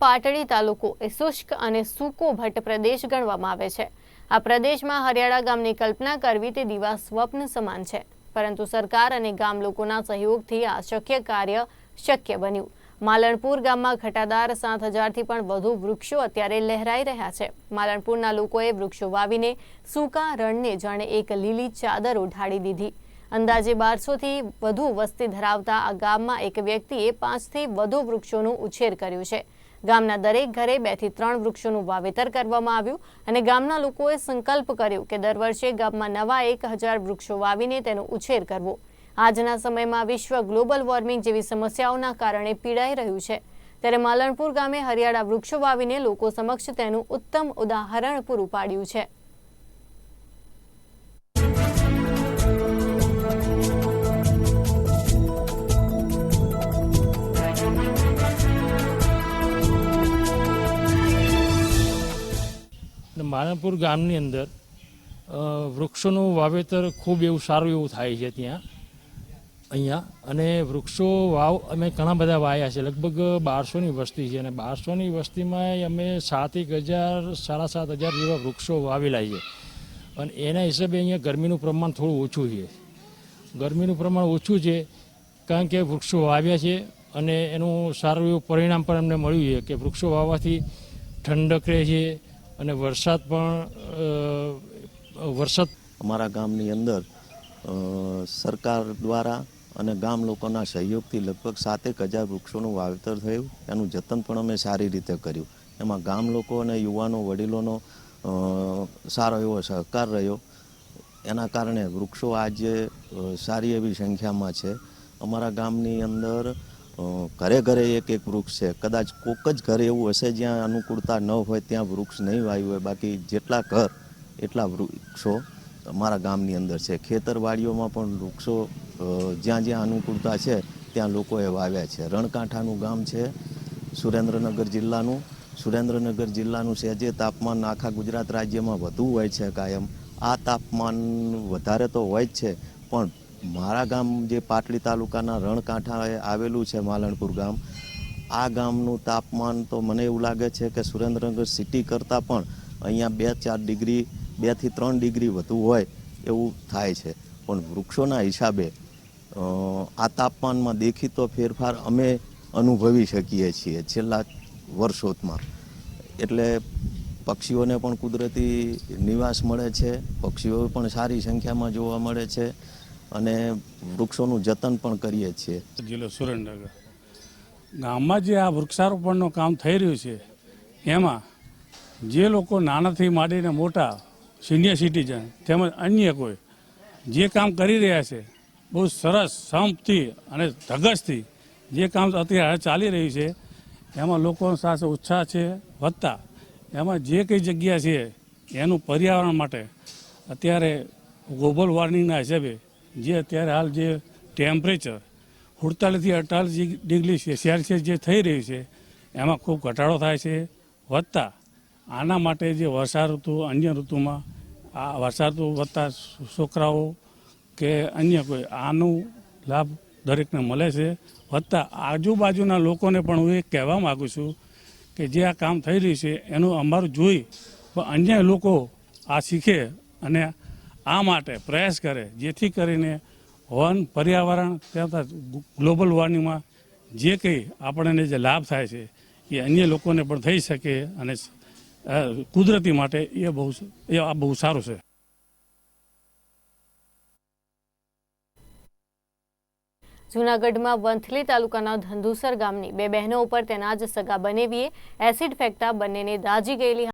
પાટડી તાલુકો એ શુષ્ક અને સૂકો ભટ્ટ પ્રદેશ ગણવામાં આવે છે. આ પ્રદેશમાં હરિયાળા ગામની કલ્પના કરવી તે દીવા સ્વપ્ન સમાન છે. પરંતુ સરકાર અને ગામ લોકોના સહયોગથી આ શક્ય કાર્ય શક્ય બન્યું. માલણપુર ગામમાં ઘટાદાર સાત હજારથી પણ વધુ વૃક્ષો અત્યારે લહેરાઈ રહ્યા છે. માલણપુરના લોકોએ વૃક્ષો વાવીને સૂકા રણને જાણે એક લીલી ચાદર ઉઢાડી દીધી. અંદાજે બારસોથી વધુ વસ્તી ધરાવતા આ ગામમાં એક વ્યક્તિએ પાંચથી વધુ વૃક્ષોનું ઉછેર કર્યું છે. ગામના દરેક ઘરે બેથી ત્રણ વૃક્ષોનું વાવેતર કરવામાં આવ્યું અને ગામના લોકોએ સંકલ્પ કર્યો કે દર વર્ષે ગામમાં નવા એક હજાર વૃક્ષો વાવીને તેનો ઉછેર કરવો. આજના સમયમાં વિશ્વ ગ્લોબલ વોર્મિંગ જેવી સમસ્યાઓના કારણે પીડાઈ રહ્યું છે. ત્યારે માલણપુર ગામે હરિયાળા વૃક્ષો વાવીને લોકો સમક્ષ તેનું ઉત્તમ ઉદાહરણ પૂરું પાડ્યું છે. અને ગામની અંદર વૃક્ષોનું વાવેતર ખૂબ એવું સારું એવું થાય છે ત્યાં, અહીંયા. અને વૃક્ષો વાવ, અમે ઘણા બધા વાયા છે. લગભગ બારસોની વસ્તી છે અને બારસોની વસ્તીમાં અમે સાત એક હજાર, સાડા સાત હજાર જેવા વૃક્ષો વાવેલા છે. અને એના હિસાબે અહીંયા ગરમીનું પ્રમાણ થોડું ઓછું છે. ગરમીનું પ્રમાણ ઓછું છે કારણ કે વૃક્ષો વાવ્યા છે અને એનું સારું એવું પરિણામ પણ અમને મળ્યું છે કે વૃક્ષો વાવવાથી ઠંડક રહે છે અને વરસાદ પણ વરસાદ અમારા ગામની અંદર સરકાર દ્વારા અને ગામ લોકોના સહયોગથી લગભગ સાતેક હજાર વૃક્ષોનું વાવેતર થયું. એનું જતન પણ અમે સારી રીતે કર્યું. એમાં ગામ લોકો અને યુવાનો વડીલોનો સારો એવો સહકાર રહ્યો. એના કારણે વૃક્ષો આજે સારી એવી સંખ્યામાં છે. અમારા ગામની અંદર ઘરે ઘરે એક એક વૃક્ષ છે. કદાચ કોક જ ઘર એવું હશે જ્યાં અનુકૂળતા ન હોય ત્યાં વૃક્ષ નહીં વાવ્યું હોય. બાકી જેટલા ઘર, એટલા વૃક્ષો અમારા ગામની અંદર છે. ખેતરવાડીઓમાં પણ વૃક્ષો જ્યાં જ્યાં અનુકૂળતા છે, ત્યાં લોકોએ વાવ્યા છે. રણકાંઠાનું ગામ છે, સુરેન્દ્રનગર જિલ્લાનું. સુરેન્દ્રનગર જિલ્લાનું છે, જે તાપમાન આખા ગુજરાત રાજ્યમાં વધુ હોય છે કાયમ. આ તાપમાન વધારે તો હોય જ છે, પણ મારા ગામ જે પાટલી તાલુકાના રણકાંઠાએ આવેલું છે માલણપુર ગામ, આ ગામનું તાપમાન તો મને એવું લાગે છે કે સુરેન્દ્રનગર સિટી કરતાં પણ અહીંયા બે ચાર ડિગ્રી બેથી ત્રણ ડિગ્રી વધુ હોય એવું થાય છે. પણ વૃક્ષોના હિસાબે આ તાપમાનમાં દેખીતો ફેરફાર અમે અનુભવી શકીએ છીએ છેલ્લા વર્ષોમાં. એટલે પક્ષીઓને પણ કુદરતી નિવાસ મળે છે, પક્ષીઓ પણ સારી સંખ્યામાં જોવા મળે છે. અને વૃક્ષોનું જતન પણ કરીએ છીએ. જિલ્લો સુરેન્દ્રનગર. ગામમાં જે આ વૃક્ષારોપણનું કામ થઈ રહ્યું છે, એમાં જે લોકો નાનાથી માંડીને મોટા સિનિયર સિટીઝન તેમજ અન્ય કોઈ જે કામ કરી રહ્યા છે, બહુ સરસ સંપથી અને ધગસથી જે કામ અત્યારે ચાલી રહ્યું છે, એમાં લોકોનો સાથે ઉત્સાહ છે વધતા. એમાં જે કંઈ જગ્યા છે, એનું પર્યાવરણ માટે અત્યારે ગ્લોબલ વોર્મિંગના હિસાબે જે અત્યારે હાલ જે ટેમ્પરેચર સુડતાલીસથી અડતાલીસ ડિગ્રી સેલ્સિયસ જે થઈ રહ્યું છે, એમાં ખૂબ ઘટાડો થાય છે. વધતા આના માટે જે વર્ષા ઋતુ, અન્ય ઋતુમાં આ વર્ષા વધતા છોકરાઓ કે અન્ય કોઈ, આનું લાભ દરેકને મળે છે. વધતા આજુબાજુના લોકોને પણ હું એ કહેવા માગું છું કે જે આ કામ થઈ રહ્યું છે, એનું અમારું જોઈ પણ અન્ય લોકો આ શીખે અને આ માટે પ્રયાસ કરે, જેથી કરીને વન પર્યાવરણ તથા ગ્લોબલ વોર્મિંગમાં જે કંઈ આપણને જે લાભ થાય છે, એ અન્ય લોકોને પણ થઈ શકે અને કુદરતી માટે એ બહુ એ આ બહુ સારું છે. જૂનાગઢમાં વંથલી તાલુકાના ધંધુસર ગામની બે બહેનો ઉપર તેના જ સગા બનેવીએ, એસિડ ફેંકતા બંનેને દાજી ગયેલી